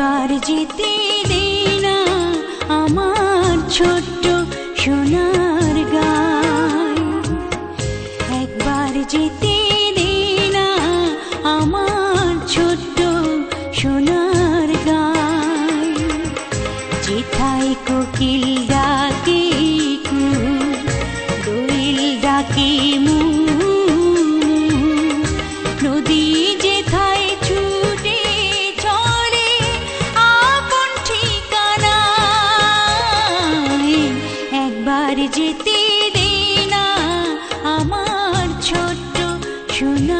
এবার জিতে দে আমার ছোট্ট সোনার গায় একবার জিতে দে আমার ছোট্ট সোনার গান। যেথায় কোকিল ডাকে কুহু দোল ডাকে You're not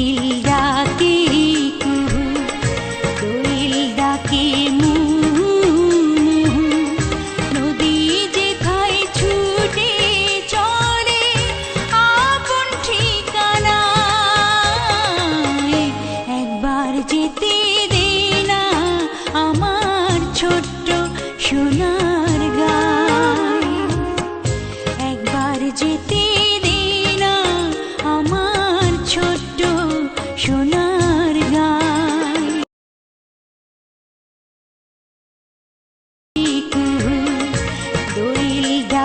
Hilda.